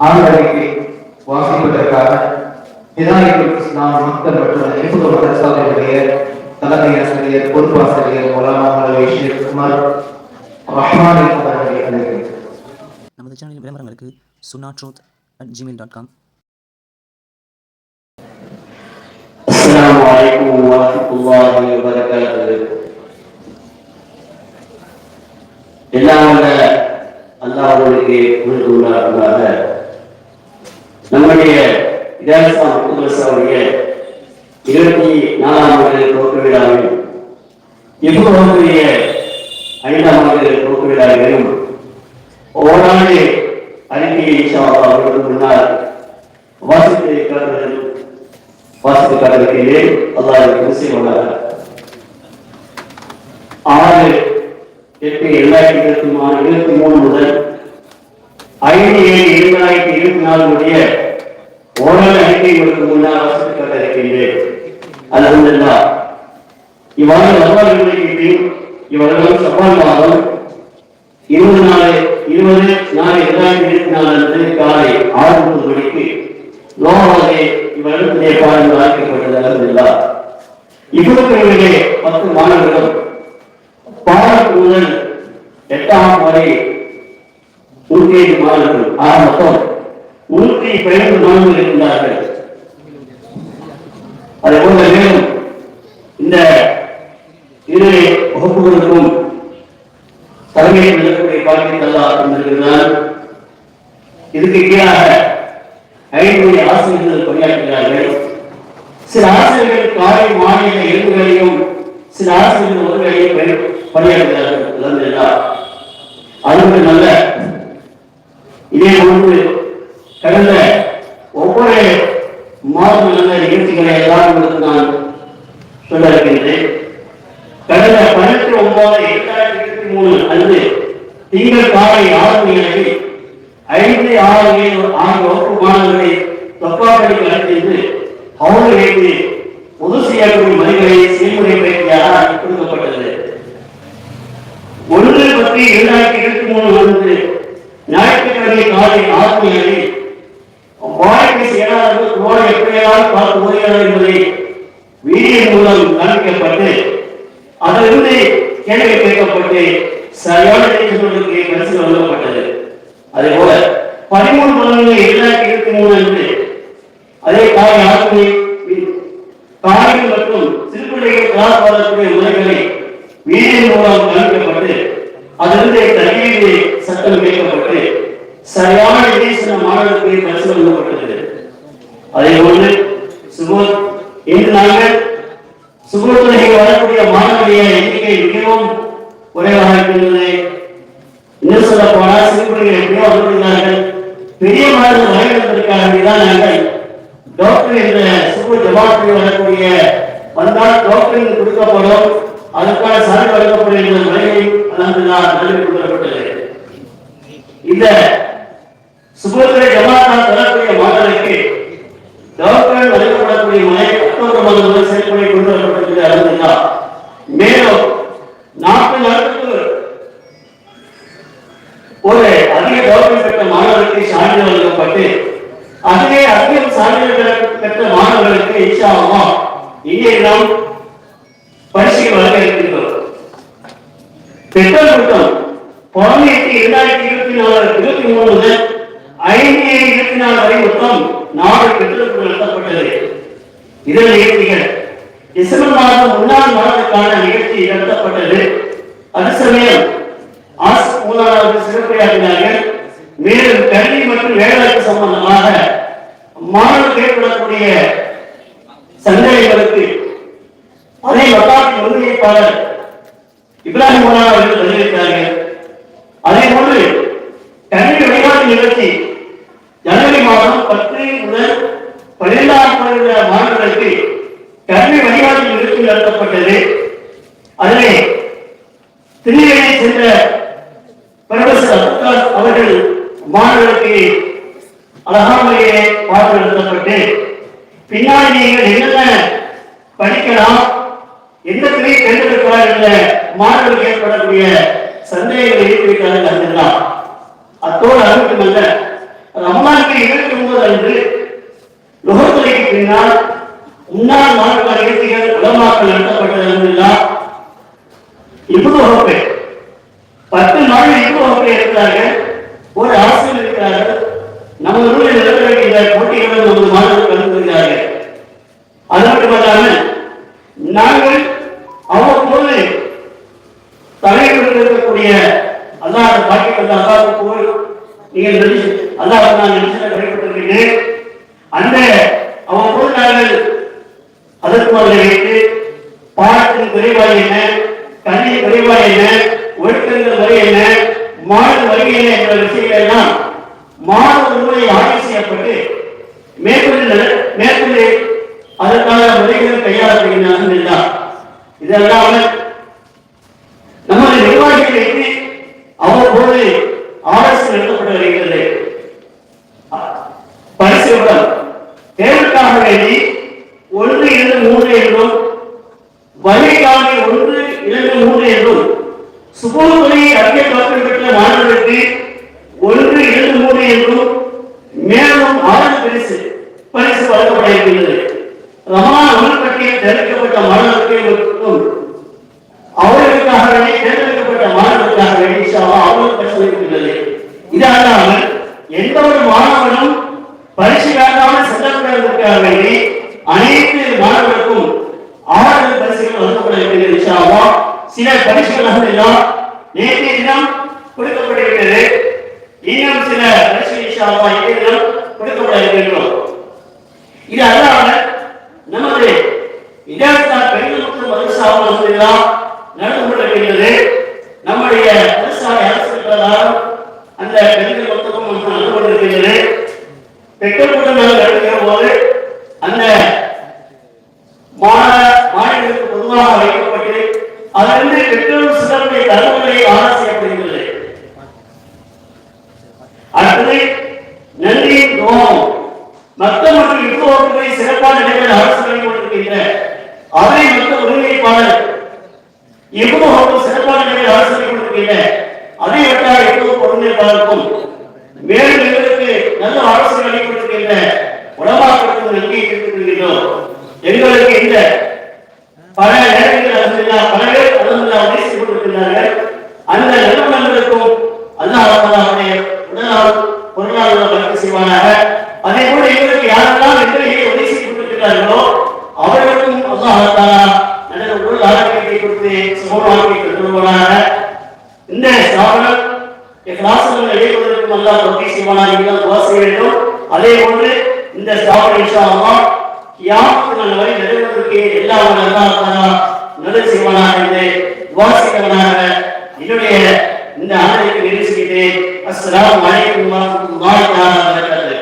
ஆண்டவரை வாசிப்பதற்காக விநாயகர் இஸ்லாம் மக்கள் மற்றும் இன்புக மதரசாவுடைய தலைமை ஆசிரியர் பொறுப்பாசிரியர் மௌலானா ஷேக்குமார் ரஹ்மான் நமது சேனலின் விளம்பரங்களுக்கு சுனா டாட் காம் அஸ்லாம் நம்முடைய இதாசா முத்துமசாவுடைய இருபத்தி நாலாம் ஆண்டு துவக்க விழாவில் இப்போதைய ஐந்தாம் ஆண்டு துவக்க விழாவிலும் ஓராண்டு அறிக்கையை அவர்களுக்கு முன்னால் வாசித்து இருக்கிறார்கள் வாசித்து காட்டிருக்கிறேன் அல்லாஹ் எனக்கு ஆறு எட்டு இரண்டாயிரத்தி இருபத்தி மூணு இருபத்தி மூணு முதல் ஐந்து ஏழு இரண்டாயிரத்தி இருபத்தி நாலு முடிய ஓராண்டு அறிக்கை உங்களுக்கு முன்னால் வாசித்து காட்டிருக்கிறேன் அல்ஹம்துலில்லா இவ்வாறு வருவாய்களுக்கு பின் இவ்வளவு சவால் மாதம் இருபது நாலு இருபது நாலு இரண்டாயிரத்தி இருபத்தி நாலு அன்று காலை ஆறு முப்பது மணிக்கு லோகவாதே இவ்வளவு பாடங்கள் அழைக்கப்பட்டது அலமதுல்லா இவ்வளவு பத்து மாணவர்கள் பாடம் முதல் எட்டாம் வரை நூற்றி ஐந்து மாணவர்கள் ஆக மொத்தம் நூற்றி மாணவர்கள் இருந்தார்கள். அதே போல மேலும் இந்த இரு வகுப்புகளுக்கும் தலைமையை நடக்கக்கூடிய பாக்கியம் அல்லா தந்திருக்கிறார் இதுக்கு கீழாக ஐநூறு ஆசிரியர்கள் பணியாற்றுகிறார்கள். சில ஆசிரியர்கள் காலை மாநில இயல்புகளையும் சில ஆசிரியர்கள் ஒரு வேலையும் பணியாற்றுகிறார்கள். அது மட்டும் நல்ல இதே போன்று கடந்த ஒவ்வொரு மாதம் நல்ல நிகழ்ச்சிகளை எல்லாம் உங்களுக்கு நான் சொல்ல இருக்கின்றேன் கடந்த பதினெட்டு ஒன்பது இரண்டாயிரத்தி இருபத்தி மூணு அன்று திங்கள் காலை ஆறு மணி ஐந்து ஆறு ஆறு வகுப்பு மாணவர்களை தொப்பாப்படிக்கு அழைத்து அவர்களுக்கு பொது செய்யக்கூடிய மதிகளை செயல்முறை பயிற்சியாக கொடுக்கப்பட்டது. ஒன்று பத்து இரண்டாயிரத்தி இருபத்தி மூணு வந்து ஞாயிற்றுக்கிழமை காலை ஆறு மணி அளவில் வாழ்க்கை செயலாளர்கள் குரோனை எப்படியாவது பார்த்து உதவியாளர் என்பதை வீடியோ மூலம் காண்பிக்கப்பட்டு அதிலிருந்து கேள்வி கேட்கப்பட்டு சரியான சொல்லுக்கு பரிசு வழங்கப்பட்டது. அதே போல பதிமூணு பதினொன்று இரண்டாயிரத்தி இருபத்தி மூணு அன்று அதே காலை ஆறு காலைகள் மற்றும் சிறுபிள்ளைகள் கிளாஸ் வரக்கூடிய முறைகளை வீடியோ மூலம் காண்பிக்கப்பட்டு அதிலிருந்து தண்ணீர் சட்டம் கேட்கப்பட்டு சரியான விதேச மாணவர்களுக்கு பரிசு வழங்கப்பட்டது அதே போன்று சுபோத் இன்று நாங்கள் சுபோத்துறைக்கு வரக்கூடிய மாணவருடைய எண்ணிக்கை மிகவும் குறைவாக இருக்கின்றது இன்னும் சொல்ல போனால் சிறுபிள்ளைகள் எப்படியோ வருகிறார்கள் பெரிய மாதிரி வரைவதற்காக வேண்டிதான் நாங்கள் டாக்டர் என்ற சுப ஜமாத்தில் வரக்கூடிய வந்தால் டாக்டர் கொடுக்கப்படும் அதற்கான சான்று வழங்கப்படும் என்ற முறையை அலமதுல்லா நல்வி கொள்ளப்பட்டது இந்த சுபோதரை ஜமாத்தால் தரக்கூடிய மாணவருக்கு டாக்டர் வழங்கப்படக்கூடிய முறை அக்டோபர் மாதம் முதல் செயல்முறை கொண்டு வரப்பட்டிருக்கிறது அலமதுல்லா மேலும் நாற்பது நாட்களுக்கு ஒரு அதிக டாக்டர் பெற்ற மாணவருக்கு சான்றிதழ் வழங்கப்பட்டு அதிலே அறிவியல் சான்றிதழ் பெற்ற மாணவர்களுக்கு இன்ஷா இங்கே நாம் பரிசுகள் வழங்க இருக்கின்றோம். திட்டம் கூட்டம் பதினெட்டு இரண்டாயிரத்தி இருபத்தி நாலு இருபத்தி மூணு முதல் ஐந்து இருபத்தி நாலு வரை மொத்தம் நாலு பெற்றோர் நடத்தப்பட்டது. இதன் நிகழ்ச்சிகள் டிசம்பர் மாதம் முன்னாள் மாதத்துக்கான நிகழ்ச்சி நடத்தப்பட்டது. அது சமயம் ஆஸ் மூலாவது சிறப்புரையாற்றினார்கள் மேலும் கல்வி மற்றும் வேலைவாய்ப்பு சம்பந்தமாக மாணவர்கள் ஏற்படக்கூடிய சந்தேகங்களுக்கு அதே வட்டாரத்தின் ஒருங்கிணைப்பாளர் இப்ராஹிம் மோனா அவர்கள் பதிலளித்தார்கள். அதே போன்று கல்வி வழிகாட்டு நிகழ்ச்சி ஜனவரி மாதம் பத்து முதல் பன்னிரெண்டாம் பருவ மாணவர்களுக்கு கல்வி வழிகாட்டு நிகழ்ச்சி நடத்தப்பட்டது. அதிலே திருநெல்வேலி சென்ற பிரபசர் அவர்கள் மாணவர்களுக்கு அழகான முறையிலே பாடம் நடத்தப்பட்டு பின்னாடி நீங்கள் என்னென்ன படிக்கலாம் எந்த துறை தேர்ந்தெடுக்கலாம் என்ற மாணவர்களுக்கு ஏற்படக்கூடிய சந்தேகங்களை எழுப்பிவிட்டார்கள் அறிந்திருந்தார் அத்தோடு அது மட்டுமல்ல ரமலானுக்கு இருபத்தி ஒன்பது அன்று நுகர்துறைக்கு பின்னால் முன்னாள் மாணவர்கள் நிகழ்ச்சிகள் உலமாக்கல் நடத்தப்பட்டது அல்ஹம்துலில்லாஹ். இப்போது வகுப்பு பத்து நாள் இப்போது வகுப்பு இருக்கிறார்கள் ஒரு இருக்கிறார்கள். நம்ம ஊரில் நடக்கிற போட்டிகளை நமது மாணவர்கள் கலந்து வருகிறார்கள் அது மட்டுமல்லாமல் நாங்கள் அவ்வப்போது தலைவர்கள் இருக்கக்கூடிய அல்லாத பாக்கியங்கள் அல்லாத அல்லாஹ் நீங்கள் நினைச்சு அல்லாஹ் நான் நினைச்சு வழிபட்டிருக்கிறேன். அந்த அவ்வப்போது நாங்கள் அதற்கு அவர்களை வைத்து பாடத்தின் குறைபாடு என்ன கல்வியின் குறைபாடு என்ன ஒழுக்கங்கள் வரை என்ன மாணவ வரி என்ற விஷயங்கள் எல்லாம் மாணவ முறை ஆய்வு செய்யப்பட்டு மேற்கொண்டு மேற்கொண்டு அதற்கான முறைகள் கையாளப்படுகின்றன இதெல்லாம் நமது நிர்வாகிகளுக்கு அவ்வப்போது ஆலோசனை நடத்தப்பட்டு வருகிறது பரிசுடன் தேர்வுக்காக வேண்டி ஒன்று இரண்டு மூன்று என்றும் வழிகால ஒன்று இரண்டு மூன்று என்றும் சுபோதுறை அதிக பக்கம் பெற்ற மாணவர்களுக்கு ஒன்று இரண்டு மூன்று என்றும் மேலும் ஆறு பரிசு பரிசு வழங்கப்படுகின்றது ரமான உள்பட்டியில் தெரிவிக்கப்பட்ட மாணவர்களுக்கும் அவர்களுக்காக வேண்டி தேர்ந்தெடுக்கப்பட்ட மாணவர்களுக்காக வேண்டி அவர்களுக்கு பரிசு இருக்கின்றது எந்த ஒரு மாணவனும் பரிசு வேண்டாமல் செல்லப்படுவதற்காக வேண்டி அனைத்து மாணவர்களுக்கும் ஆறு பரிசுகள் வழங்கப்பட இருக்கிறது சில பரிசுகள் எல்லாம் நேற்றைய தினம் கொடுக்கப்பட்டிருக்கிறது. இன்னும் சில பரிசு இன்றைய தினம் கொடுக்கப்பட இருக்கின்றோம் இது அல்லாத நமது இதாஸ்தா பெண்கள் மற்றும் மதுசாவும் வசதியெல்லாம் நடந்து கொண்டிருக்கின்றது. நம்முடைய விவசாய அரசு இருப்பதால் அந்த பெண்கள் மொத்தமும் நடந்து கொண்டிருக்கிறது பெட்ரோல் கூட்டம் நாங்கள் நடத்துகிற போது மற்றும் இப்போதுகளை சிறப்பான நிலையில் அரசு வழங்கி கொண்டிருக்கின்ற அவரை மக்கள் ஒருங்கிணைப்பாளர் அவர்கள் சிறப்பான நிலையில் அரசு வழங்கி கொண்டிருக்கின்ற அதை வட்டார எப்போது ஒருங்கிணைப்பாளருக்கும் மேலும் எங்களுக்கு நல்ல அரசு வழங்கி கொண்டிருக்கின்ற உலமாக்களுக்கும் நன்றியை தெரிவித்துக் எங்களுக்கு இந்த பல நேரங்களில் அலமதுல்லா பல பேர் அலமதுல்லா உதவி செய்து கொண்டிருக்கிறார்கள் அந்த நிறுவனங்களுக்கும் அல்லாஹ் அவருடைய உடலால் பொருளாதார வளர்ச்சி செய்வானாக அதே போல எங்களுக்கு யாரெல்லாம் எந்த வகையில் உதவி இருக்கிறார்களோ அவர்களுக்கும் அல்லாஹாலா நல்ல உடல் ஆரோக்கியத்தை கொடுத்து சுகமாக்கி கொள்வானாக இந்த ஸ்தாபனம் கிளாஸ்கள் இடைவதற்கும் அல்லாஹ் உதவி செய்வானாக நீங்கள் துவா செய்ய வேண்டும். அதே போன்று இந்த ஸ்தாபனம் இன்ஷா அல்லாஹ் கியாமத்து நாள் வரை நிறைவதற்கு எல்லா வல்ல நல்ல தஆலா நல்லது செய்வானாக என்று வாசிக்கிறவனாக என்னுடைய இந்த ஆணையத்தை நிறைவு செய்கிறேன் அஸ்லாம் அலைக்கும் வரஹ்மத்துல்லாஹி தஆலா வபரகாத்துஹு.